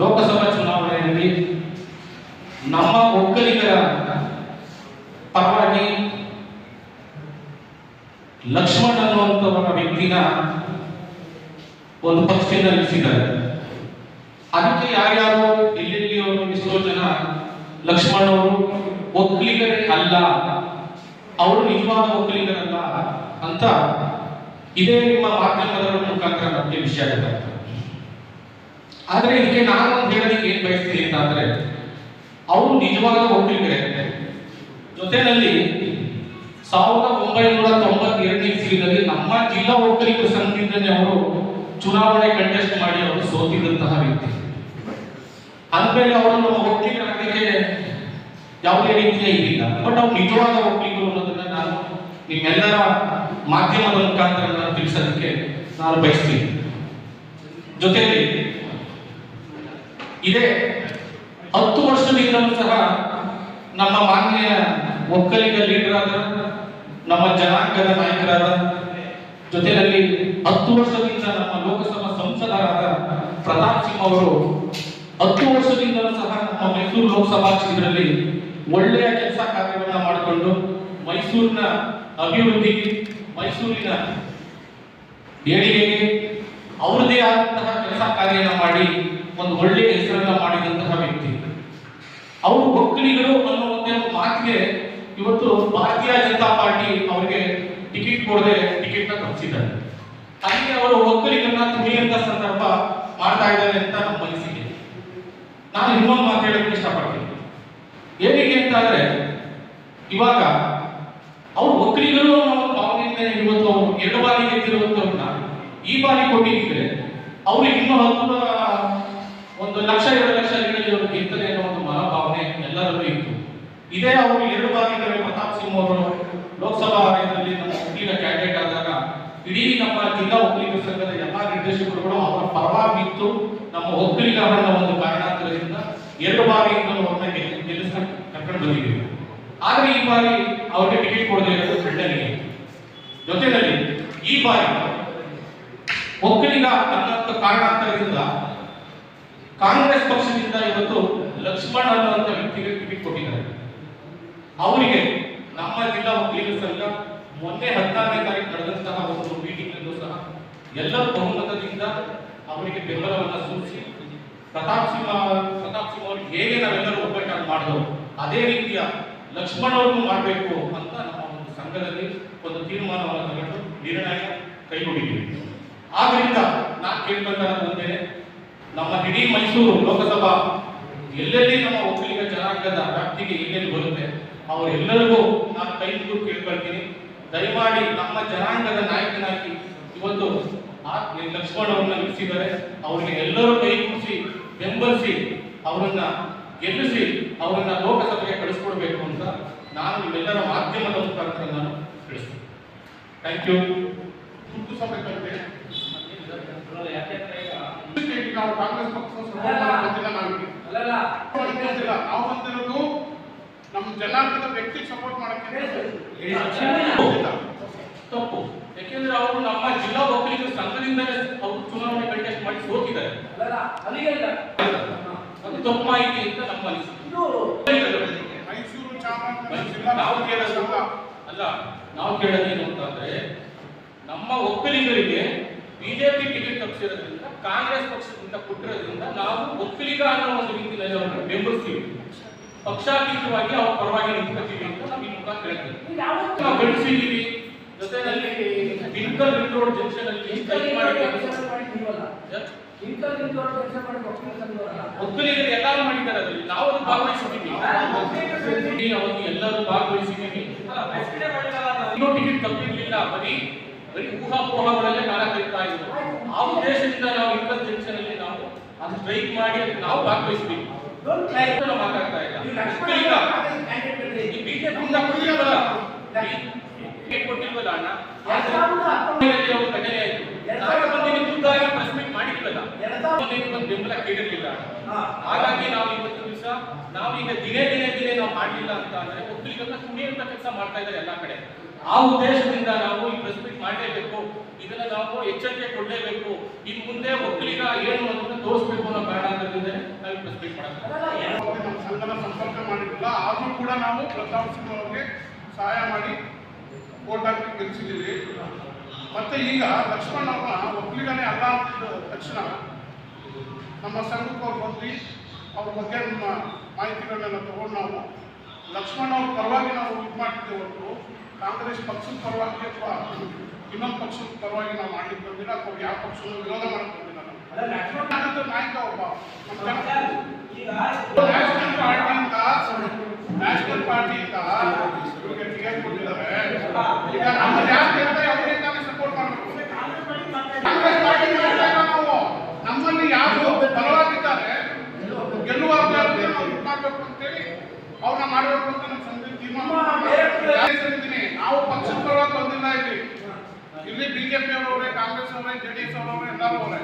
ಲೋಕಸಭಾ ಚುನಾವಣೆಯಲ್ಲಿ ನಮ್ಮ ಒಕ್ಕಲಿಗರ ಪರವಾಗಿ ಲಕ್ಷ್ಮಣ್ ಅನ್ನುವಂಥವರ ವ್ಯಕ್ತಿನ ಒಂದು ಪಕ್ಷದಿಂದ ನಿಲ್ಲಿಸಿದ್ದಾರೆ ಅದಕ್ಕೆ ಯಾರ್ಯಾರು ಎಲ್ಲೆಲ್ಲಿ ಅವರು ಎಷ್ಟೋ ಜನ ಲಕ್ಷ್ಮಣ್ ಅವರು ಒಕ್ಕಲಿಗರೇ ಅಲ್ಲ, ಅವರು ನಿಜವಾದ ಒಕ್ಕಲಿಗರಲ್ಲ ಅಂತ ಇದೇ ನಿಮ್ಮ ಮಾಧ್ಯಮದ ಮುಖಾಂತರ ನಮಗೆ ವಿಷಯ ಗೊತ್ತಾಗ್ತದೆ. ಆದ್ರೆ ಇದಕ್ಕೆ ನಾನು ಒಂದು ಹೇಳೋದಕ್ಕೆ ಏನ್ ಬಯಸ್ತೀನಿ ಅಂತ ಅಂದ್ರೆ, ಅವರು ನಿಜವಾದ ಒಕ್ಕಲಿಗರೇ ಜೊತೆಯಲ್ಲಿ ಸಾವಿರದ ಒಂಬೈನೂರ ತೊಂಬತ್ತೆರಡನೇ ಇಸ್ವಿನಲ್ಲಿ ನಮ್ಮ ಜಿಲ್ಲಾ ಒಕ್ಕಲಿಗರ ಸಂಘದಿಂದಲೇ ಅವರು ಚುನಾವಣೆ ಕಂಟೆಸ್ಟ್ ಮಾಡಿ ಅವರು ಸೋತಿದಂತಹ ವ್ಯಕ್ತಿ. ಅಂದಮೇಲೆ ಅವರು ನಮ್ಮ ಒಕ್ಕಲಿಗರಾಗಲಿಕ್ಕೆ ಯಾವುದೇ ರೀತಿಯ ಇದಿಲ್ಲ. ಬಟ್ ಅವ್ರು ನಿಜವಾದ ಒಕ್ಕಲಿಗರು ಅನ್ನೋದನ್ನ ನಾನು ನಿಮ್ಮೆಲ್ಲರ ಮಾಧ್ಯಮದ ಮುಖಾಂತರ ನಾನು ತಿಳಿಸೋದಕ್ಕೆ ನಾನು ಬಯಸ್ತೀನಿ. ಜೊತೆಯಲ್ಲಿ ಇದೇ. ಹತ್ತು ವರ್ಷದಿಂದಲೂ ಸಹ ನಮ್ಮ ಮಾನ್ಯ ಒಕ್ಕಲಿಗ ಲೀಡರ್ ಆದ, ನಮ್ಮ ಜನಾಂಗದ ನಾಯಕರಾದ, ಜೊತೆಯಲ್ಲಿ ಹತ್ತು ವರ್ಷದಿಂದ ನಮ್ಮ ಲೋಕಸಭಾ ಸಂಸದರಾದ ಪ್ರತಾಪ್ ಸಿಂಗ್ ಅವರು ಹತ್ತು ವರ್ಷದಿಂದಲೂ ಸಹ ನಮ್ಮ ಮೈಸೂರು ಲೋಕಸಭಾ ಕ್ಷೇತ್ರದಲ್ಲಿ ಒಳ್ಳೆಯ ಕೆಲಸ ಕಾರ್ಯವನ್ನು ಮಾಡಿಕೊಂಡು ಮೈಸೂರಿನ ಅಭಿವೃದ್ಧಿ ಮೈಸೂರಿನ ಏಳಿಗೆಗೆ ಅವರದೇ ಆದಂತಹ ಕೆಲಸ ಕಾರ್ಯನ ಮಾಡಿ ಒಂದು ಒಳ್ಳೆಯ ಹೆಸರನ್ನ ಮಾಡಿದಂತಹ ವ್ಯಕ್ತಿ. ಅವರು ಒಕ್ಕಲಿಗರು ಅನ್ನೋ ಒಂದೇ ಮಾತಿಗೆ ಇವತ್ತು ಭಾರತೀಯ ಜನತಾ ಪಾರ್ಟಿ ಅವರಿಗೆ ಟಿಕೆಟ್ ಕೊಡದೆ ಟಿಕೆಟ್ನ ತಪ್ಪಿಸಿದ್ದಾರೆ. ಅಲ್ಲಿ ಅವರು ಒಕ್ಕಲಿಗರನ್ನ ತುಳಿಯಂತ ಸಂದರ್ಭ ಮಾಡ್ತಾ ಇದ್ದಾರೆ ಅಂತ ನಮ್ಮ ಮನಸ್ಸಿಗೆ. ನಾನು ಇನ್ನೊಂದು ಮಾತು ಹೇಳಕ್ಕೆ ಇಷ್ಟಪಡ್ತೀನಿ. ಏನಿಗೆ ಅಂತ ಇವಾಗ ಅವ್ರು ಒಕ್ಕಲಿಗರು ಅನ್ನೋ ಭಾವನೆಯಿಂದ ಇವತ್ತು ಅವರು ಎರಡು ಬಾರಿ ಗೆದ್ದಿರುವಂತವ್ರನ್ನ ಈ ಬಾರಿ ಕೊಟ್ಟಿದ್ರೆ ಅವ್ರು ಇನ್ನೂ ಹತ್ತು ಒಂದು ಲಕ್ಷ, ಎರಡು ಲಕ್ಷ ಜನರಲ್ಲಿ ಅವರು ಗೆಲ್ತಾರೆ ಅನ್ನೋ ಒಂದು ಮನೋಭಾವನೆ ಎಲ್ಲರಲ್ಲೂ ಇತ್ತು. ಇದೇ ಅವರು ಎರಡು ಬಾರಿ ಪ್ರತಾಪ್ ಸಿಂಗ್ ಅವರು ಲೋಕಸಭಾ ಆಯೋಗದಲ್ಲಿ ನಮ್ಮ ಹುಟ್ಟಿನ ಕ್ಯಾಂಡಿಡೇಟ್ ಆದಾಗ ಇಡೀ ನಮ್ಮ ಜಿಲ್ಲಾ ಒಕ್ಕಲಿಗ ಸಂಘದ ಎಲ್ಲಾ ನಿರ್ದೇಶಕರುಗಳು ಅವರ ಪರವಾಗಿತ್ತು. ನಮ್ಮ ಒಕ್ಕಲಿಗರನ್ನ ಒಂದು ಕಾರಣಾಂತರದಿಂದ ಎರಡು ಬಾರಿಯಿಂದಲೂ ಅವ್ರನ್ನ ಗೆಲ್- ಗೆಲ್ಲಿಸ್ಕೊಂಡು ಕರ್ಕೊಂಡು ಬಂದಿದ್ದೀವಿ. ಆದರೆ ಈ ಬಾರಿ ಅವ್ರಿಗೆ ಟಿಕೆಟ್ ಕೊಡದೇ ಇರೋದು ಖಂಡನೀಯ ಜೊತೆಯಲ್ಲಿ ಈ ಬಾರಿ ಒಕ್ಕಲಿಗ ಅನ್ನೋಂಥ ಕಾರಣಾಂತರದಿಂದ ಕಾಂಗ್ರೆಸ್ ಪಕ್ಷದಿಂದ ಇವತ್ತು ಲಕ್ಷ್ಮಣ್ ಅನ್ನುವಂತ ವ್ಯಕ್ತಿಗೆ ಟಿಕೆಟ್ ಕೊಟ್ಟಿದ್ದಾರೆ. ಅವರಿಗೆ ನಮ್ಮ ಜಿಲ್ಲಾ ಒಕ್ಕಲಿಗರ ಸಂಘ ಮೊನ್ನೆ ಹದಿನಾರನೇ ತಾರೀಕು ನಡೆದಂತಹ ಒಂದು ಮೀಟಿಂಗ್ ಅಲ್ಲೂ ಸಹ ಎಲ್ಲ ಬಹುಮತದಿಂದ ಅವರಿಗೆ ಬೆಂಬಲವನ್ನು ಸೂಚಿಸಿ, ಪ್ರತಾಪ್ ಸಿಂಹ ಪ್ರತಾಪ್ ಸಿಂಹ ಅವರು ಹೇಗೆ ನಾವೆಲ್ಲರೂ ಒಗ್ಗಟ್ಟಾಗಿ ಮಾಡಿದವು ಅದೇ ರೀತಿಯ ಲಕ್ಷ್ಮಣ್ ಅವ್ರಿಗೂ ಮಾಡಬೇಕು ಅಂತ ನಮ್ಮ ಒಂದು ಸಂಘದಲ್ಲಿ ಒಂದು ತೀರ್ಮಾನವನ್ನು ತಗೊಂಡು ನಿರ್ಣಯ ಕೈಗೊಂಡಿದ್ದೀವಿ. ಆದ್ದರಿಂದ ನಾನು ಕೇಳ್ಕೊಂಡ ಒಂದೇ ನಮ್ಮ ಇಡೀ ಮೈಸೂರು ಲೋಕಸಭಾ ಎಲ್ಲೆಲ್ಲಿ ನಮ್ಮ ಒಕ್ಕಲಿಗ ಜನಾಂಗದ ವ್ಯಾಪ್ತಿಗೆ ಎಲ್ಲೆಲ್ಲಿ ಬರುತ್ತೆ, ಅವರೆಲ್ಲರಿಗೂ ನಾನು ಕೈ ಮುಗಿದು ಕೇಳ್ಕೊಳ್ತೀನಿ. ದಯಮಾಡಿ ನಮ್ಮ ಜನಾಂಗದ ನಾಯಕನಾಗಿ ಇವತ್ತು ಆ ಲಕ್ಷ್ಮಣ್ ಅವ್ರನ್ನ ನಿಲ್ಲಿಸಿದ್ದಾರೆ ಅವರಿಗೆ ಎಲ್ಲರೂ ಕೈ ಕೂಡಿಸಿ ಬೆಂಬಲಿಸಿ, ಅವರನ್ನ ಗೆಲ್ಲಿಸಿ, ಅವರನ್ನ ಲೋಕಸಭೆಗೆ ಕಳಿಸ್ಕೊಡ್ಬೇಕು ಅಂತ ನಾನು ನಿಮ್ಮೆಲ್ಲರ ಮಾಧ್ಯಮದ ಮುಖಾಂತರ ನಾನು ತಿಳಿಸ್ತೀನಿ. ಥ್ಯಾಂಕ್ ಯು ತುರ್ತು ಸಭೆ ಕರೆದೆ ಈಗ ನಾವು ಕಾಂಗ್ರೆಸ್ ಪಕ್ಷ support ಮಾಡಕ್ ಬಂದಿಲ್ಲ ನಾವಿಲ್ಲಿ. ಮಾಡಕ್ ಬಂದಿಲ್ಲ. ನಾವು ನಮ್ಮ ಜನಾಂಗದ ವ್ಯಕ್ತಿಗೆ ಸಪೋರ್ಟ್ ಮಾಡಕ್ಕೆ. ತಪ್ಪು ಯಾಕೆಂದ್ರೆ ಅವರು ನಮ್ಮ ಜಿಲ್ಲಾ ಒಕ್ಕಲಿಗರ ಸಂಘದಿಂದಲೇ ಅವರು ಚುನಾವಣೆ ಕಂಟೆಸ್ಟ್ ಮಾಡಿ ಸೋತಿದ್ದಾರೆ ಅದು ತಪ್ಪು ಮಾಹಿತಿ ಅಂತ ನಮ್ಮ ಮೈಸೂರು ಚಾಮರಾಜನಗರ ನಾವು ಕೇಳೋದು ಅಲ್ಲ ನಾವು ಕೇಳೋದೇನು ಅಂತಂದ್ರೆ ನಮ್ಮ ಒಕ್ಕಲಿಗರಿಗೆ ಬಿಜೆಪಿ ಟಿಕೆಟ್ ತಪ್ಪಿಸಿರೋದ್ರಿಂದ ಕಾಂಗ್ರೆಸ್ ಪಕ್ಷದಿಂದ ಕೊಟ್ಟಿರೋದ್ರಿಂದ ನಾವು ಒಕ್ಕಲಿಗ ಅನ್ನೋ ಒಂದು ರೀತಿಯಲ್ಲಿ ಅವರನ್ನು ಬೆಂಬಲಿಸ್ತೀವಿ. ಪಕ್ಷಾತೀತವಾಗಿ ಅವ್ರ ಪರವಾಗಿ ನಿಂತ್ಕೊತೀವಿ ಅಂತ ನಾವು ಈ ಮುಖಾಂತರ ಹೇಳ್ತೀವಿ ನಾವು ಬೆಳೆಸಿದ್ದೀವಿ. ಜೊತೆಯಲ್ಲಿ ಬಿಂಕಲ್ ರಿಂಗ್ ರೋಡ್ ಜಂಕ್ಷನ್ ಅಲ್ಲಿ ಒಕ್ಕಲಿಗರು ಎಲ್ಲರೂ ಮಾಡಿದ್ದಾರೆ ಅದರಲ್ಲಿ? ನಾವು ಅದು ಭಾಗವಹಿಸಿದ್ದೀವಿ. ಅವತ್ತು ಎಲ್ಲರೂ ಭಾಗವಹಿಸಿದ್ದೀವಿ. ಇನ್ನೂ ಟಿಕೆಟ್ ತಪ್ಪಿರ್ಲಿಲ್ಲ ಬರೀ ಬರೀ ಊಹಾಪೋಹಗಳಲ್ಲೇ ಕಾಲ ಕಳೀತಾ ಇದ್ರು. ಆ ಉದ್ದೇಶದಿಂದ ನಾವು ಇಪ್ಪತ್ತು ಜಂಕ್ಷನ್ ನಾವು ಅದು ಸ್ಟ್ರೈಕ್ ಮಾಡಿ ಅದಕ್ಕೆ ನಾವು ಭಾಗವಹಿಸ್ಬೇಕು. ನಾವು ಮಾತಾಡ್ತಾ ಇಲ್ಲ. ಈ ಬಿಜೆಪಿಯಿಂದ ಕೊಟ್ಟಿಲ್ವಲ್ಲ? ಅಣ್ಣ? ಘಟನೆ ಆಯ್ತು. ಇಲ್ಲಿ ಬಂದು ಬೆಂಬಲ ಕೇಳಿರ್ಲಿಲ್ಲ ಹಾಗಾಗಿ ನಾವು ಇವತ್ತು ದಿವಸ ನಾವೀಗ ದಿನೇ ದಿನೇ ದಿನೇ ನಾವು ಮಾಡಲಿಲ್ಲ ಅಂತ ಅಂದ್ರೆ ಒಕ್ಕಲಿಗರನ್ನ ಕುಣಿಯುವಂತ ಕೆಲಸ ಮಾಡ್ತಾ ಇದ್ದಾರೆ ಎಲ್ಲಾ ಕಡೆ. ಆ ಉದ್ದೇಶದಿಂದ ನಾವು ಈ ಪ್ರೆಸ್ ಮೀಟ್ ಮಾಡಲೇಬೇಕು. ಇದನ್ನ ನಾವು ಎಚ್ಚರಿಕೆ ಕೊಡಲೇಬೇಕು. ಇನ್ ಮುಂದೆ ಒಕ್ಕಲಿಗ ಏನು ಅಂತ ತೋರಿಸ್ಬೇಕು ಅನ್ನೋ ಕಾರಣದಿಂದ ನಾವು ಪ್ರೆಸ್ ಮೀಟ್ ನಮ್ಮ ಸಂಘನ ಸಂಪರ್ಕ ಮಾಡಿದ್ದಿಲ್ಲ ಆದರೂ ಕೂಡ ನಾವು ಪ್ರತಾಪ್ ಸಿಂಹ ಅವ್ರಿಗೆ ಸಹಾಯ ಮಾಡಿ ಓಟ್ ಹಾಕಿ ಗೆಲ್ಲಿಸಿದ್ದೀವಿ ಮತ್ತೆ ಈಗ ಲಕ್ಷ್ಮಣ್ ಅವರ ಒಕ್ಕಲಿಗನೇ ಅಲ್ಲ ಅಂತಿದ್ದ ತಕ್ಷಣ ನಮ್ಮ ಸಂಘಕ್ಕೆ ಅವ್ರು ಬಂದು ಅವ್ರ ಬಗ್ಗೆ ನಮ್ಮ ಮಾಹಿತಿಗಳನ್ನೆಲ್ಲ ತಗೊಂಡು ನಾವು ಲಕ್ಷ್ಮಣ್ ಅವ್ರ ಪರವಾಗಿ ನಾವು ಇದು ಮಾಡ್ತೀವಿ ಹೊರತು ಕಾಂಗ್ರೆಸ್ ಪಕ್ಷದ ಪರವಾಗಿ ಅಥವಾ ಇನ್ನೊಂದು ಪಕ್ಷದ ಪರವಾಗಿ ನಾವು ಮಾಡ್ಲಿಕ್ಕೆ ಬಂದಿಲ್ಲ ಅಥವಾ ಯಾವ ಪಕ್ಷವನ್ನು ವಿರೋಧ ಮಾಡಕ್ಕೆ ಬಂದಿಲ್ಲ ನಾಯಕ ಒಬ್ಬ. ನ್ಯಾಷನಲ್ ಪಾರ್ಟಿಯಿಂದ ನ್ಯಾಷನಲ್ ಪಾರ್ಟಿಯಿಂದ ಇವ್ರಿಗೆ ಟಿಕೆಟ್ ಕೊಟ್ಟಿದ್ದಾರೆ. ಈಗ ನಮ್ಮ ಜಾಸ್ತಿ ಅಂತ ಅವರಿಂದಾನೆ ಸಪೋರ್ಟ್ ಮಾಡಬೇಕು ಕಾಂಗ್ರೆಸ್ ಪಾರ್ಟಿ ಮಾಡ್ತಾ ಇಲ್ಲ ನಾವು ನಮ್ಮಲ್ಲಿ ಯಾರು ಬಲವಾಗಿದ್ದಾರೆ ಗೆಲ್ಲುವ ಅಭ್ಯರ್ಥಿಯನ್ನು ನಾವು ಇದು ಮಾಡಬೇಕು ಅಂತೇಳಿ ಅವ್ರನ್ನ ಮಾಡಬೇಕು ಅಂತ ನಮ್ಮ ಸಂಘ ತೀರ್ಮಾನ ಮಾಡಿದ್ದೀನಿ. ನಾವು ಪಕ್ಷದ ಪರವಾಗಿ ಬಂದಿಲ್ಲ ಇಲ್ಲಿ ಇಲ್ಲಿ ಬಿಜೆಪಿ ಅವರವರೇ ಕಾಂಗ್ರೆಸ್ ಅವರೇ ಜೆ ಡಿ ಎಸ್ ಅವರವರೇ ಎಲ್ಲರೂ ಅವರೇ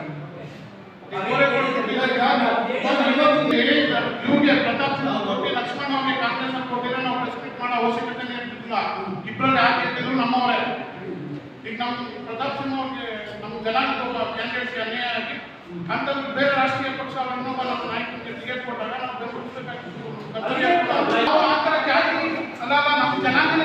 ಇವ್ರಿಗೆ ಪ್ರತಾಪ್ ಸಿಂಹ ಕೊಟ್ಟು ಲಕ್ಷ್ಮಣ ಅವ್ರಿಗೆ ಕಾಂಗ್ರೆಸ್ ಅವ್ರು ಕೊಟ್ಟಿದ್ರೆ ನಾವು ರೆಸ್ಪೆಕ್ಟ್ ಮಾಡೋ ಅವಶ್ಯಕತೆ ಇರ್ತಿದ್ದಿಲ್ಲ ಇಬ್ಬರಲ್ಲಿ ಯಾಕೆ ಇರ್ತಿದ್ರು ನಮ್ಮವರೇ ಈಗ ನಮ್ಮ ಪ್ರತಾಪ್ ಅವ್ರಿಗೆ ನಮ್ಮ ಜನಾಂಗದ ಅನ್ಯಾಯ ಆಗಿ ಅಂತಂದ್ರೆ ಬೇರೆ ರಾಷ್ಟ್ರೀಯ ಪಕ್ಷ ಅವ್ರ ಇನ್ನೊಬ್ಬ ನಮ್ಮ ನಾಯಕನಿಗೆ ಟಿಕೆಟ್ ಕೊಟ್ಟಾಗ ನಾವು. ನಾವು ಆ ಥರ ಜಾತಿ ಅಲ್ಲ ನಮ್ಮ ಜನಾಂಗನ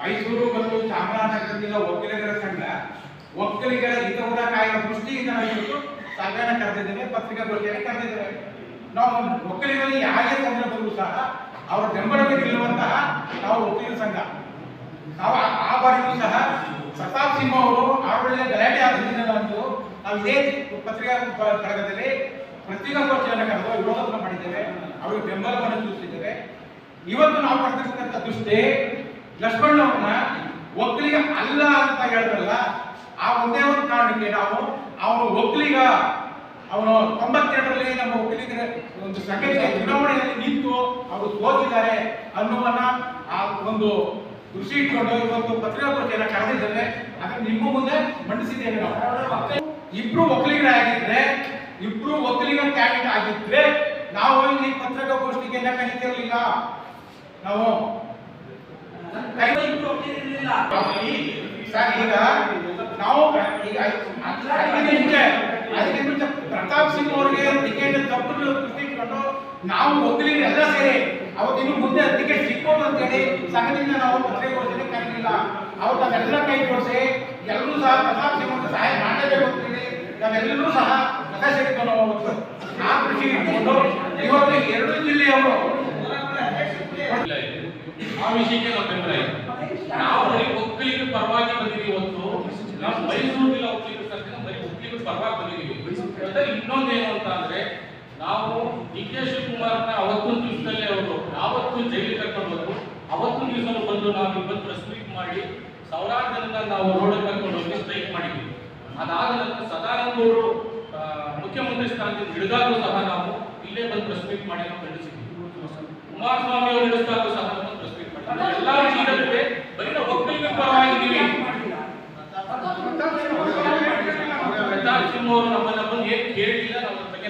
ಮೈಸೂರು ಮತ್ತು ಚಾಮರಾಜನಗರದಿಂದ ಒಕ್ಕಲಿಗರ ಸಂಘ ಒಕ್ಕಲಿಗರ ಹಿತವನ್ನ ಕಾಯುವ ದೃಷ್ಟಿಯಿಂದ ನಾವು ಸಂಘನ ಕರೆದಿದ್ದೇವೆ ಪತ್ರಿಕಾಗೋಷ್ಠಿಯನ್ನು ಕರೆದಿದ್ದೇವೆ ನಾವು ಒಕ್ಕಲಿಗರಲ್ಲಿ ಯಾವುದೇ ಸಂದರ್ಭದಲ್ಲೂ ಸಹ ಅವರ ಬೆಂಬಲಕ್ಕೆ ನಿಲ್ಲುವಂತಹ ನಾವು ಒಕ್ಕಲಿಗರ ಸಂಘ ನಾವು ಆ- ಬಾರಿ ಬಾರಿಯೂ ಸಹ ಪ್ರತಾಪ್ ಸಿಂಹ ಅವರು ಆರೋಗ್ಯ ಗಲಾಟೆ ಆದ ಒಂದು ನಾವು ಪತ್ರಿಕಾ ಕಳಗದಲ್ಲಿ ಪತ್ರಿಕಾಗೋಷ್ಠಿಯನ್ನು ಕರೆದು ವಿರೋಧವನ್ನು ಮಾಡಿದ್ದೇವೆ. ಅವರಿಗೆ ಬೆಂಬಲವನ್ನು ಸೂಚಿಸಿದ್ದೇವೆ. ಇವತ್ತು ನಾವು ಪಡೆದಿರ್ತಕ್ಕಂಥ ದೃಷ್ಟಿ ಲಕ್ಷ್ಮಣ್ ಅವ್ರನ್ನ ಒಕ್ಕಲಿಗ ಅಲ್ಲ ಅಂತ ಹೇಳಿದ್ರಲ್ಲ, ಆ ಒಂದೇ ಒಂದು ಕಾರಣಕ್ಕೆ ನಾವು ಅವನು ಒಕ್ಕಲಿಗ, ಅವನು ತೊಂಬತ್ತೆರಡರಲ್ಲಿ ನಮ್ಮ ಒಕ್ಕಲಿಗರ ಒಂದು ಸಂಘಟನೆ ಚುನಾವಣೆಯಲ್ಲಿ ನಿಂತು ಅವರು ಸೋತಿದ್ದಾರೆ ಅನ್ನುವನ್ನ ಆ ಒಂದು ದೃಷ್ಟಿ ಇಟ್ಕೊಂಡು ಇವತ್ತು ಪತ್ರಿಕಾಗೋಷ್ಠಿಯನ್ನು ಕರೆದಿದ್ದೇವೆ ಅದನ್ನು ನಿಮ್ಮ ಮುಂದೆ ಮಂಡಿಸಿದ್ದೇವೆ ನಾವು. ಇಬ್ರು ಒಕ್ಕಲಿಗರಾಗಿದ್ರೆ ಇಬ್ರು ಒಕ್ಕಲಿಗ ಕ್ಯಾಂಡಿಡೇಟ್ ಆಗಿದ್ರೆ ನಾವು ಇಲ್ಲಿ ಪತ್ರಿಕಾಗೋಷ್ಠಿಗೆ ಕರೀತಿರ್ಲಿಲ್ಲ ನಾವು ಸರ್ ಈಗ ನಾವು ಈಗ ಅದಕ್ಕೆ ಮುಂಚೆ ಅದಕ್ಕೆ ಪ್ರತಾಪ್ ಸಿಂಗ್ ಅವ್ರಿಗೆ ಟಿಕೆಟ್ ತಪ್ಪು ಇಟ್ಕೊಂಡು ನಾವು ಒಕ್ಕಲಿಗರು ಎಲ್ಲ ಸೇರಿ ಅವತ್ತಿನ ಮುಂದೆ ಟಿಕೆಟ್ ಸಿಕ್ಕೋದು ಅಂತೇಳಿ ಸಂಘದಿಂದ ನಾವು ಪತ್ರಿಕಾಗೋಷ್ಠಿಗೆ ಕರೀಲಿಲ್ಲ. ಅವತ್ತು ಎಲ್ಲ ಕೈ ಜೋಡಿಸಿ ಎಲ್ಲರೂ ಸಹ ಪ್ರತಾಪ್ ಸಿಂಗ್ ಸಹಾಯ ಮಾಡಲೇಬೇಕು ಅಂತೇಳಿ ನಾವೆಲ್ಲರೂ ಸಹ ಮತ ಹೋಗ್ಬೇಕು. ಆ ಕೃಷಿ ಇಟ್ಕೊಂಡು ಇವತ್ತು ಎರಡು ಜಿಲ್ಲೆಯವರು. ಆ ವಿಷಯಕ್ಕೆ ನಾವು ಬೆಂಬಲ ನಾವು ಬರೀ ಒಕ್ಕಲಿಗೆ ಪರವಾಗಿ ಬಂದಿದ್ದೀವಿ ಇವತ್ತು ನಾವು ಮೈಸೂರು ಜಿಲ್ಲಾ ಒಕ್ಕಲಿಗರ ಸಂಘದಿಂದ ಬರೀ ಒಕ್ಕಲಿಗೆ ಪರವಾಗಿ ಬಂದಿದ್ದೀವಿ. ಇನ್ನೊಂದೇನು ಅಂತ ಅಂದ್ರೆ, ನಾವು ಡಿ ಕೆ ಶಿವಕುಮಾರ್ನ ಅವತ್ತು ದಿವಸದಲ್ಲಿ ಅವರು ಯಾವತ್ತು ಜೈಲಿಗೆ ಕರ್ಕೊಂಡು ಅವತ್ತು ದಿವಸ ಬಂದು ನಾವು ಇವತ್ತು ಪ್ರೆಸ್ ಮಾಡಿ ಸಾವಿರಾರು ನಾವು ರೋಡ್ ಕರ್ಕೊಂಡು ಹೋಗಿ ಸ್ಟ್ರೈಕ್ ಮಾಡಿದ್ವಿ. ಅದಾದ ನಂತರ ಸದಾನಂದ ಅವರು ಆ, ಮುಖ್ಯಮಂತ್ರಿ ಸ್ಥಾನದಿಂದ ಹಿಡಿದಾಗಲೂ ಸಹ ನಾವು ಇಲ್ಲೇ ಬಂದು ಪ್ರೆಸ್ ಮೀಟ್ ಮಾಡಿ ನಾವು ಖಂಡಿಸಿದ್ವಿ ಕುಮಾರಸ್ವಾಮಿ ಅವರು ನಡೆಸಿದಾಗ ಸಹ ನಾವು ಪ್ರೆಸ್ ಮೀಟ್ ಮಾಡಿದ್ರು. ಎಲ್ಲಾ ವಿಷಯದಲ್ಲಿ ಬರೀ ನಾವು ಒಕ್ಕಲಿಗರ ಪರವಾಗಿದ್ದೀವಿ. ಸಿಂಹ ಅವರು ನಮ್ಮನ್ನ ಬಂದು ಏನ್ ಕೇಳಿಲ್ಲ ನಾವು ಅದ್ರ ಬಗ್ಗೆ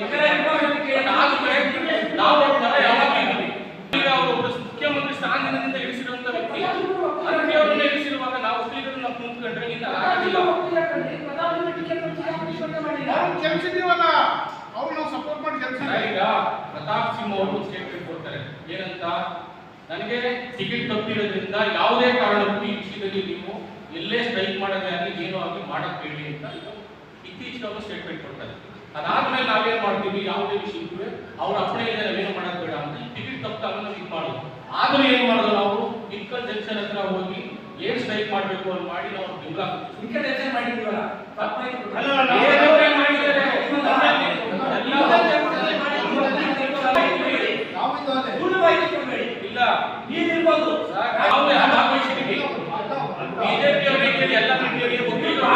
ನಾವು ಅವ್ರ ತರ ಯಾವಾಗ ಅವರು ಮುಖ್ಯಮಂತ್ರಿ ಸ್ಥಾನದಿಂದ ಇಳಿಸಿರುವಂತ ವ್ಯಕ್ತಿ ಅದಕ್ಕೆ ಅವ್ರನ್ನ ಇಳಿಸಿರುವಾಗ ನಾವು ಒಕ್ಕಲಿಗರನ್ನ ನಾವು ಕುಂತ್ಕೊಂಡ್ರೆ ಇಲ್ಲ ಆಗೋದಿಲ್ಲ ಅವ್ರು ಗೆಲ್ಸಿದೀವಲ್ಲ ಅವ್ರು ನಾವು ಸಪೋರ್ಟ್ ಮಾಡಿ ಗೆಲ್ಸಿದ್ದೀವಿ ಈಗ ಪ್ರತಾಪ್ ಸಿಂಹ ಅವರು ಸ್ಟೇಟ್ಮೆಂಟ್ ಕೊಡ್ತಾರೆ. ಏನಂತ? ನನಗೆ ಟಿಕೆಟ್ ತಪ್ಪಿರೋದ್ರಿಂದ ಯಾವುದೇ ಕಾರಣಕ್ಕೂ ಈ ವಿಷಯದಲ್ಲಿ ನೀವು ಎಲ್ಲೇ ಸ್ಟ್ರೈಕ್ ಮಾಡೋದೇ ಆಗಲಿ ಏನೋ ಆಗಲಿ ಮಾಡಕ್ ಹೇಳಿ ಅಂತ ಇತ್ತೀಚೆಗೆ ಅವರು ಸ್ಟೇಟ್ಮೆಂಟ್ ಕೊಡ್ತಾರೆ. ಅದಾದ್ಮೇಲೆ ನಾವೇನ್ ಮಾಡ್ತೀವಿ? ಯಾವುದೇ ವಿಷಯಕ್ಕೂ ಅವ್ರ ಅಪ್ಪಣೆ ಇದೆ ನಾವೇನು ಮಾಡಕ್ ಬೇಡ ಅಂತ ಟಿಕೆಟ್ ತಪ್ಪಾಗ ನಾವು ಇದು ಮಾಡೋದು ಆದ್ರೂ ಏನ್ ಮಾಡೋದು ನಾವು? ಇನ್ಕಲ್ ಜಂಕ್ಷನ್ ಹತ್ರ ಹೋಗಿ ಏನ್ ಸ್ಟ್ರೈಕ್ ಮಾಡಬೇಕು ಅಂತ ಮಾಡಿ ನಾವು ಬೆಂಬಲ ಮಾಡಿದ್ದೀವಲ್ಲ? ಮಾಡಿದ್ದಾರೆ. ಇಲ್ಲ ನಾವು ಯಾರು ಭಾಗವಹಿಸಿದ್ದೀವಿ ಬಿಜೆಪಿ ಅವರಿಗೆ ಕೇಳಿ ಎಲ್ಲ ಕೇಳಿ ಒಕ್ಕಲಿಗರು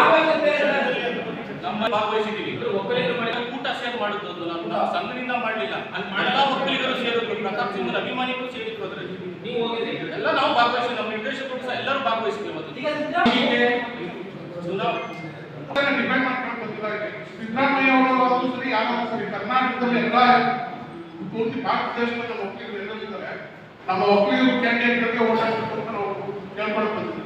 ನಮ್ಮ ಭಾಗವಹಿಸಿದ್ದೀವಿ ಇವರು ಒಕ್ಕಲಿಗರ ಮನೆಗೆ ಕೂಟ ಸೇರ್ ಮಾಡಿದ್ದು ಅದು ನಾವು ನಾವು ಸಂಘದಿಂದ ಮಾಡಲಿಲ್ಲ ಅಲ್ಲಿ ಎಲ್ಲ ಒಕ್ಕಲಿಗರು ಸೇರಿದ್ರು ಪ್ರತಾಪ್ ಸಿಂಹನ ಅಭಿಮಾನಿಗಳು ಸೇರಿದ್ರು ಅದರಲ್ಲಿ ನೀವು ಹೋಗಿದ್ರಿ ಎಲ್ಲ ನಾವು ಭಾಗವಹಿಸಿದ್ವಿ ನಮ್ಮ ನಿರ್ದೇಶಕರು ಸಹ ಎಲ್ಲರೂ ಭಾಗವಹಿಸಿದ್ದೀವಿ ಅದು ಹೀಗೆ ಚುನಾವ್ ಡಿಪೆಂಡ್ ಮಾಡ್ಕೊಂಡು ಬಂದಿಲ್ಲ ಇಲ್ಲಿ. ಸಿದ್ದರಾಮಯ್ಯ ಅವರು ಅದು ಸರಿ ಯಾವಾಗ ಸರಿ ಕರ್ನಾಟಕದಲ್ಲಿ ಎಲ್ಲ ಪೂರ್ತಿ ಭಾರತ ದೇಶದ ನಮ್ಮ ಒಕ್ಕಲಿಗರು ಎಲ್ಲರಿದ್ದಾರೆ ನಮ್ಮ ಒಕ್ಕಲಿಗರು ಕ್ಯಾಂಡಿಡೇಟ್ಗಳಿಗೆ ಓಟ್ ಹಾಕಬೇಕು ಅಂತ ನಾವು ಕೇಳ್ಕೊಂಡು ಬಂದಿದ್ದೀವಿ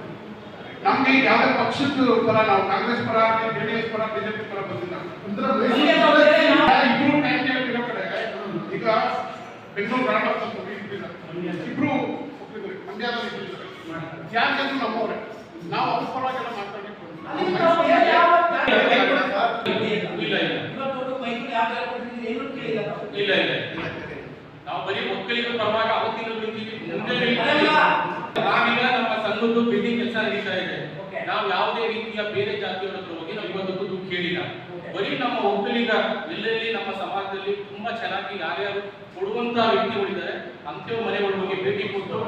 ನಮ್ಗೆ ಯಾವುದೇ ಪಕ್ಷದ ಪರ ನಾವು ಕಾಂಗ್ರೆಸ್ ಪರ ಜೆ ಡಿ ಎಸ್ ಪರ ಬಿಜೆಪಿ ಪರ ಬಂದಿಲ್ಲ. ಇಬ್ರು ಕ್ಯಾಂಡಿಡೇಟ್ ಇರೋ ಕಡೆ. ಈಗ ಬೆಂಗಳೂರು ಗ್ರಾಮಾಂತರ. ಇಬ್ರು ಒಕ್ಕಲಿಗರು ಮಂಡ್ಯದಲ್ಲಿ ಯಾಕೆಂದ್ರೆ ಯಾಕಂದ್ರೆ ನಮ್ಮವ್ರೆ. ನಾವು ಅವ್ರ ಪರವಾಗೆಲ್ಲ ಮಾತಾಡಿಕೊಂಡು ಇಲ್ಲ ಇಲ್ಲ ಇಲ್ಲ ಇಲ್ಲ ನಾವು ಬರೀ ಮಕ್ಕಳಿಗೂ ಪರವಾಗಿ ಅವತ್ತಿನ ನಾವೀಗ ನಮ್ಮ ಸಂಘದ್ದು ಬಿಲ್ಡಿಂಗ್ ಕೆಲಸ ನಡೀತಾ ಇದೆ. ನಾವು ಯಾವುದೇ ರೀತಿಯ ಬೇರೆ ಜಾತಿಯವರ ಹತ್ರ ಹೋಗಿ ನಾವು ಇವತ್ತು ದುಡ್ಡು ಕೇಳಿಲ್ಲ. ಬರೀ ನಮ್ಮ ಒಕ್ಕಲಿಗ ಎಲ್ಲೆಲ್ಲಿ ನಮ್ಮ ಸಮಾಜದಲ್ಲಿ ತುಂಬಾ ಚೆನ್ನಾಗಿ ಯಾರ್ಯಾರು ಕೊಡುವಂತ ವ್ಯಕ್ತಿಗಳಿದ್ದಾರೆ ಅಂತೇವ್ ಮನೆಗಳ ಬಗ್ಗೆ ಭೇಟಿ ಕೊಟ್ಟು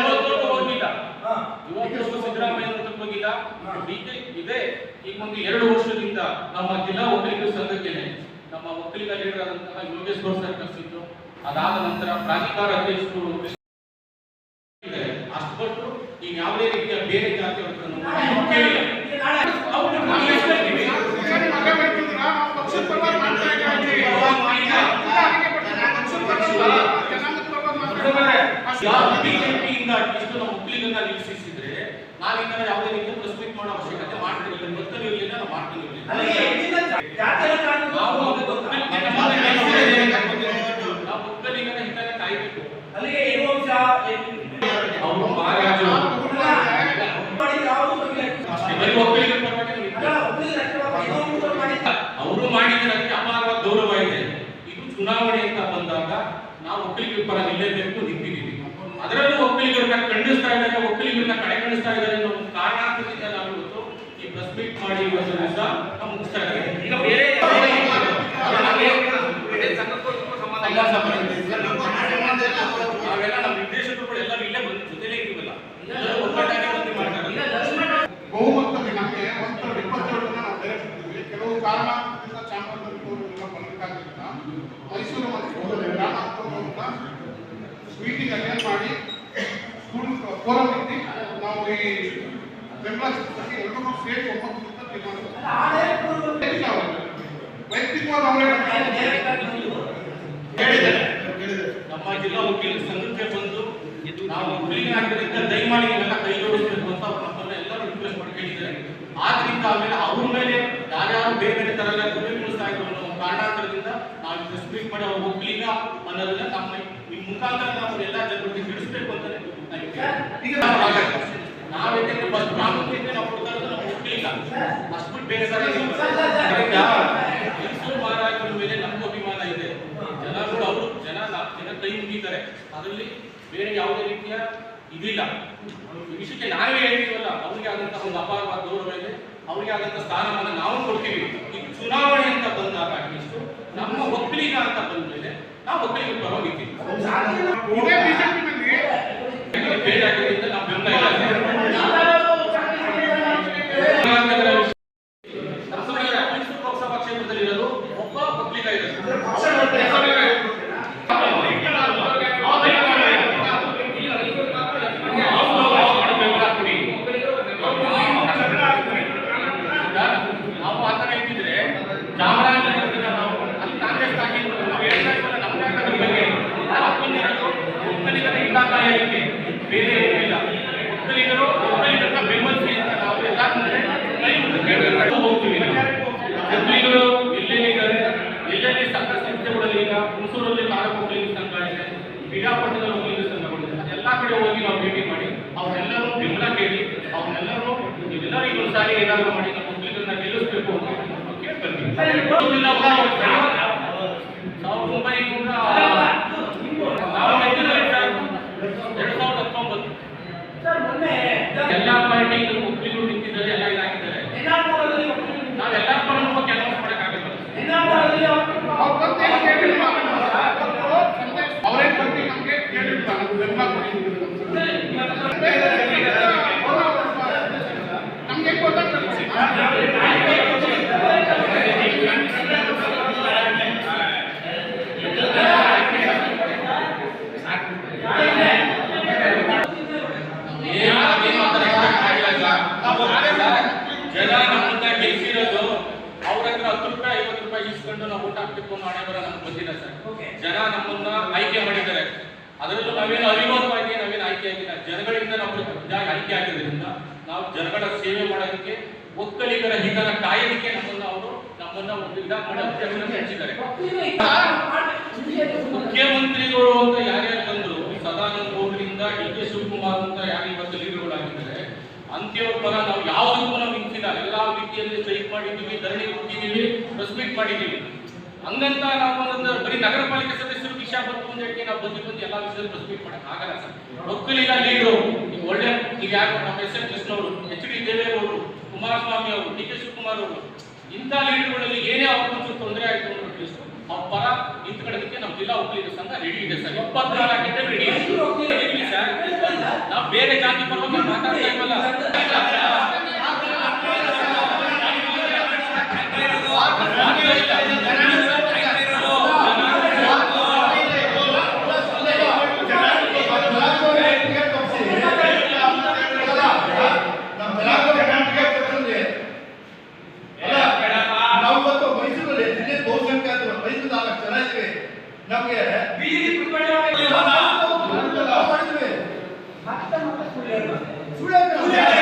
ಇವತ್ತು ಹೋಗಿಲ್ಲ. ಇವತ್ತು ಸಿದ್ದರಾಮಯ್ಯ ಹೋಗಿಲ್ಲ. ಹೀಗೆ ಇದೆ. ಈಗ ಒಂದು ಎರಡು ವರ್ಷದಿಂದ ನಮ್ಮ ಜಿಲ್ಲಾ ಒಕ್ಕಲಿಗರ ಸಂಘಕ್ಕೆ ನಮ್ಮ ಒಕ್ಕಲಿಗ ಲೀಡರ್ ಆದಂತಹ ಯೋಗೇಶ್ ಗೌಡ್ ಸರ್ ಕರೆಸಿದ್ರು ಅದಾದ ನಂತರ ಪ್ರಾಧಿಕಾರ ಅಧ್ಯಕ್ಷರು. ಅಷ್ಟು ಬಿಟ್ಟು ಈಗ ಯಾವುದೇ ರೀತಿಯ ಬೇರೆ ಜಾತಿಯವ್ರ ಹತ್ರ ನಾವು ಕೇಳಿಲ್ಲ ಅವ್ರು ನಾವು ಎಷ್ಟು ಹೇಳ್ತೀವಿ? ಸರಿ, ಮಗ ಬರ್ತಿದ್ರ, ನಾವು ಪಕ್ಷದ ಪರವಾಗಿ ಮಾಡ್ತಾ ಇದ್ದೀವಿ. ಇಲ್ಲ, ಅದಕ್ಕೆ ಬರ್ತಿಲ್ಲ, ಪಕ್ಷದ ಪರವಾಗಿ ಅಲ್ಲ, ಜನಾಂಗದ ಪರವಾಗಿ ಮಾತಾಡ್ತಾ ಇದ್ದೀವಿ. ಅಷ್ಟೇ. ಯಾರು ಬಿಜೆಪಿಯಿಂದ ಇಷ್ಟು ನಮ್ಮ ಒಕ್ಕಲಿಗರನ್ನ ನಿಲ್ಲಿಸಿದ್ರೆ ನಾವೀಗ ಯಾವುದೇ ರೀತಿಯ ಪ್ರೆಸ್ ಮೀಟ್ ಮಾಡೋ ಅವಶ್ಯಕತೆ ಮಾಡ್ತಿರ್ಲಿಲ್ಲ ಗೊತ್ತಲೂ ಇರಲಿಲ್ಲ ನಾವು ಮಾಡ್ತಿರ್ಲಿಲ್ಲ ನಾವು ಒಕ್ಕಲಿಗರ ನಾವು ಒಕ್ಕಲಿಗರ ಹಿತನ ಕಾಯ್ಬೇಕು ಅವರು ಮಹಾರಾಜರು ಅಷ್ಟೇ ಬರೀ ಒಕ್ಕಲಿಗರ ಪರವಾಗಿ ನಾವು ಇರ್ಬೇಕು. ಅವರು ಮಾಡಿದ್ರೆ ಅದಕ್ಕೆ ಅಪಾರವಾದ ಗೌರವ ಇದೆ. ಇದು ಚುನಾವಣೆ ಅಂತ ಬಂದಾಗ ನಾವು ಒಕ್ಕಲಿಗರ ಪರ ನಿಲ್ಲಬೇಕು ನಿಂತಿದ್ದೀವಿ ಅದರಲ್ಲೂ ಒಕ್ಕಲಿಗರನ್ನ ಖಂಡಿಸ್ತಾ ಇದ್ದಾರೆ ಒಕ್ಕಲಿಗರನ್ನ ಕಡೆಗಣಿಸ್ತಾ ಇದ್ದಾರೆ ಅನ್ನೋ ಒಂದು ಕಾರಣಾಂತರದಿಂದ ನಾವು ಇವತ್ತು ಈ ಪ್ರೆಸ್ ಮೀಟ್ ಮಾಡಿ ಇವತ್ತು ದಿವಸ ನಾವು ಮುಗಿಸ್ತಾ ಇದ್ದಾರೆ ಈಗ ಬೇರೆ ಸಂಬಂಧ ನಾವೆಲ್ಲ ನಮ್ಮ ನಿರ್ದೇಶಕರು ಎಲ್ಲರೂ ಇಲ್ಲೇ ಬಂದು ಜೊತೆಲೇ ನಮಗೆ ಒಂಥರ ಇಪ್ಪತ್ತೇಳು ಜನ ನಾವು ಡೈರೆಕ್ಟ್ ಕೆಲವು ಕಾರಣದಿಂದ ಚಾಮರಾಜನಗರ ಬರಲಿಕ್ಕಾಗಲಿಲ್ಲ. ಮೈಸೂರು ಮತ್ತು ಅಟೆಂಡ್ ಮಾಡಿ ಸ್ಕೂಲ್ ಫೋರಂ ನಾವು ಈ ಸಿಗ್ತದೆ ಎಲ್ಲರೂ ಸೇರಿ ಒಮ್ಮತದಿಂದ ವೈಯಕ್ತಿಕವಾಗಿ ನಮ್ಮ ಜಿಲ್ಲಾ ವಕೀಲ ಸಂಘಕ್ಕೆ ಬಂದು ನಾವು ಒಕ್ಕಲಿಗರಾಗಿದ್ದರಿಂದ ದಯಮಾಡಿ ಎಲ್ಲ ಕೈ ಜೋಡಿಸಬೇಕು ಅಂತ ನಮ್ಮನ್ನ ಎಲ್ಲರೂ ರಿಕ್ವೆಸ್ಟ್ ಮಾಡ್ಕೊಂಡಿದ್ದಾರೆ. ಆದ್ರಿಂದ ಆಮೇಲೆ ಅವ್ರ ಮೇಲೆ ಯಾರ್ಯಾರು ಬೇರೆ ಬೇರೆ ತರಹದ ದುರ್ವ್ಯವಸ್ಥೆ ಇದ್ರು ಅನ್ನೋ ಕಾರಣಾಂತರದಿಂದ ನಾವು ಇದನ್ನ ಸ್ಪೀಕ್ ಮಾಡಿ ಅವ್ರ ಅನ್ನೋದನ್ನ ನಮ್ಮ ನಿಮ್ಮ ಮುಖಾಂತರ ನಾವು ಎಲ್ಲ ಜನರಿಗೆ ತಿಳಿಸ್ಬೇಕು ಅಂತಾನೆ ನಾನು ಕೇಳ್ತೀನಿ. ಈಗ ನಾವು ಹಾಗಾಗಿ ನಾವು ಯಾಕೆಂದ್ರೆ ಫಸ್ಟ್ ಪ್ರಾಮುಖ್ಯತೆ ನಾವು ಕೊಡ್ತಾ ಇರೋದು ನಾವು ಒಕ್ಕಲಿಗ ಅಷ್ಟು ಬೇರೆ ತರ ಮಹಾರಾಜರ ಮೇಲೆ ನಮಗೂ ಅಭಿಮಾನ ಇದೆ. ಜನಗಳು ಅವರು ಜನ ಜನ ಕೈ ಮುಗಿತಾರೆ. ಅದರಲ್ಲಿ ಬೇರೆ ಯಾವುದೇ ರೀತಿಯ ಇದಿಲ್ಲ. ವಿಷಯಕ್ಕೆ ನಾವೇ ಹೇಳ್ತೀವಲ್ಲ ಅವ್ರಿಗೆ ಆದಂತಹ ಒಂದು ಅಪಾರವಾದ ಗೌರವ ಇದೆ ಅವರಿಗೆ ಆದಂತ ಸ್ಥಾನಮಾನ ನಾವು ಕೊಡ್ತೀವಿ. ಈ ಚುನಾವಣೆ ಅಂತ ಬಂದಾಗ ಅಟ್ಲೀಸ್ಟ್ ನಮ್ಮ ಒಕ್ಕಲಿಗ ಅಂತ ಬಂದ ಮೇಲೆ ನಾವು ಒಕ್ಕಲಿಗ ಪರವಾಗಿದ್ದೀವಿ. ನಾವು ಬೆಂಬಲ ಇಲ್ಲ ಕರ್ನಾಟಕದ ವಿಷಯ- ಕರ್ನಾಟಕದ ಮೈಸೂರು ಲೋಕಸಭಾ ಕ್ಷೇತ್ರದಲ್ಲಿರೋದು ಒಬ್ಬ ಒಕ್ಕಲಿಗ ಇದ್ದಾರೆ ನಾವು ಆ ಥರ ಇದ್ದಿದ್ರೆ ಚಾಮರಾಜನಗರದಿಂದ ನಾವು ಅಲ್ಲಿ ಕಾಂಗ್ರೆಸ್ ಹಾಕಿದ್ರು ನಾವು ಹೇಳ್ತಾ ಇದ್ವಲ್ಲ ನಮ್ಮ ನಾಟಕದ ಬಗ್ಗೆ ನಾವು ಹಾಕೊಂಡಿರೋದು ಒಕ್ಕಲಿಗರ ಹಿತಾಕಾಯ ಇದಕ್ಕೆ ಬೇರೆ ಏನೂ ಇಲ್ಲ ಒಕ್ಕಲಿಗರು ಒಕ್ಕಲಿಗರನ್ನ ಬೆಂಬಲಿಸಿ ಅಂತ ನಾವು ಎಲ್ಲ ಕೈ ಮುಗಿದು ಕೇಳ್ಕೊಂಡು ಹೋಗ್ತೀವಿ ಒಕ್ಕಲಿಗರು ಎಲ್ಲೆಲ್ಲಿದ್ದಾರೆ ಎಲ್ಲೆಲ್ಲಿ ಸಂಘ ಸಂಸ್ಥೆಗಳಲ್ಲಿ ಈಗ ಹುಣಸೂರಲ್ಲಿ ತಾಲೂಕು ಒಕ್ಕಲಿಗ ಸಂಘ ಇದೆ ಬಿಜಾಪುರದಲ್ಲಿ ಒಕ್ಕಲಿಗ ಸಂಘಗಳಿದೆ ಅದೆಲ್ಲ ಕಡೆ ಹೋಗಿ ನಾವು ಭೇಟಿ ಮಾಡಿ ಅವರೆಲ್ಲರೂ ಬೆಂಬಲ ಕೇಳಿ ಅವರೆಲ್ಲರೂ ನೀವೆಲ್ಲರೂ ಈಗ ಒಂದು ಸಾರಿ ಏನಾದರೂ ಮಾಡಿ ನಮ್ಮ ಒಕ್ಕಲಿಗರನ್ನ ಗೆಲ್ಲಿಸ್ಬೇಕು ಅಂತ ನಾವು ಕೇಳ್ಕೊಳ್ತೀವಿ ಸಾವಿರದ ಒಂಬೈನೂರ ನಾವು ಗೆದ್ದಿದ್ದು ಎರಡು ಸಾವಿರದ ಹತ್ತೊಂಬತ್ತು ಎಲ್ಲಾ ಪಾರ್ಟಿಗಳು ಒಕ್ಕಲಿಗರು ನಿಂತಿದ್ದಾರೆ, ಎಲ್ಲ ಇದಾಗಿದ್ದಾರೆ. ಎಲ್ಲಾ ಪರನೂ ಕೆಲಸ ಮಾಡಕ್ಕಾಗಲ್ಲ. ಅವ್ರು ಬಂದು ನಮಗೆ ಕೇಳಿರ್ತಾರೆ ನಮ್ಗೆ ಗೊತ್ತಾಗ್ತದೆ ಏನಾಗಿ ಮಾತಾಡಕ್ಕಾಗಿಲ್ಲ. ನಾವು ಜನ ನಮ್ಮನ್ನ ಗೆಲ್ಸಿರೋದು ಅವ್ರ ಹತ್ರ ಹತ್ತು ರೂಪಾಯಿ ಐವತ್ತು ರೂಪಾಯಿ ಇಸ್ಕೊಂಡು ಬಿಟ್ಟು ನಾವು ಊಟ ಹಾಕ್ಬೇಕು ಅನ್ನೋ ಹಣೆ ಬರ ನಮ್ಗೆ ಬಂದಿದೆ ಸರ್ ಜನ ನಮ್ಮನ್ನ ಆಯ್ಕೆ ಮಾಡಿದ್ದಾರೆ ಅದರಲ್ಲೂ ನಾವೇನು ಅವಿರೋಧವಾಗಿ ನಾವೇನು ಆಯ್ಕೆ ಆಗಿಲ್ಲ ಜನಗಳಿಂದ ನಾವು ಇದಾಗಿ ಆಯ್ಕೆ ಆಗಿದ್ದರಿಂದ ನಾವು ಜನಗಳ ಸೇವೆ ಮಾಡೋದಕ್ಕೆ ಒಕ್ಕಲಿಗರ ಅವರು ನಮ್ಮನ್ನ ಒಂದು ಮಾಡಿ ಮುಖ್ಯಮಂತ್ರಿಗಳು ಅಂತ ಯಾರ್ಯಾರು ಬಂದ್ರು, ಸದಾನಂದ ಗೌಡರಿಂದ ಡಿ ಕೆ ಶಿವಕುಮಾರ್ ಅಂತ ಯಾರು ಇವತ್ತು ಲೀಡರ್ಗಳಾಗಿದ್ದಾರೆ ಅಂತ್ಯವ್ರ ಪರ ನಾವು ಯಾವುದಕ್ಕೂ ನಾವು ನಿಂತಿಲ್ಲ. ಎಲ್ಲ ರೀತಿಯಲ್ಲಿ ಸ್ಟ್ರೈಕ್ ಮಾಡಿದ್ದೀವಿ, ಧರಣಿ ಹೋಗಿದ್ದೀವಿ ಮೀಟ್ ಮಾಡಿದ್ದೀವಿ. ಹಂಗಂತ ನಾವು ಬರೀ ನಗರ ಪಾಲಿಕೆ ಸದಸ್ಯರು ವಿಷಯ ಬಂತು ಹೇಳಿ ನಾವು ಬಂದು ಬಂದು ಎಲ್ಲಾ ವಿಷಯದಲ್ಲಿ ಪ್ರೆಸ್ ಮಾಡಕ್ ಆಗಲ್ಲ ಸರ್. ಒಕ್ಕಲಿಗ ಲೀಡರು ಒಳ್ಳೆ, ಈಗ ಯಾರು ನಮ್ಮ ಎಸ್ ಎಂ ಕೃಷ್ಣ ಅವರು ಎಚ್ ಡಿ ದೇವೇಗೌಡರು ಕುಮಾರಸ್ವಾಮಿ ಅವರು ಡಿ ಕೆ ಶಿವಕುಮಾರ್ ಅವರು ಇಂಥ ಲೀಡರ್ಗಳಲ್ಲಿ ಏನೇ ಅವ್ರಿಗೆ ತೊಂದರೆ ಆಯ್ತು ಅಂತ ತಿಳಿಸ್ತಾರೆ. ಅವ್ರ ಪರ ನಿಂತ್ಕೊಳ್ಳೋದಕ್ಕೆ ನಮ್ಮ ಜಿಲ್ಲಾ ಒಕ್ಕಲಿಗ ಸಂಘ ರೆಡಿ ಇದೆ ಸರ್. ಇಪ್ಪತ್ನಾಲ್ಕು ಗಂಟೆ ರೆಡಿ ಇದೆ. ಸರ್? ನಾವು ಬೇರೆ ಜಾತಿ ಪರವಾಗಿ ಮಾತಾಡ್ತಾ ಇಲ್ವಲ್ಲ? ふれふれ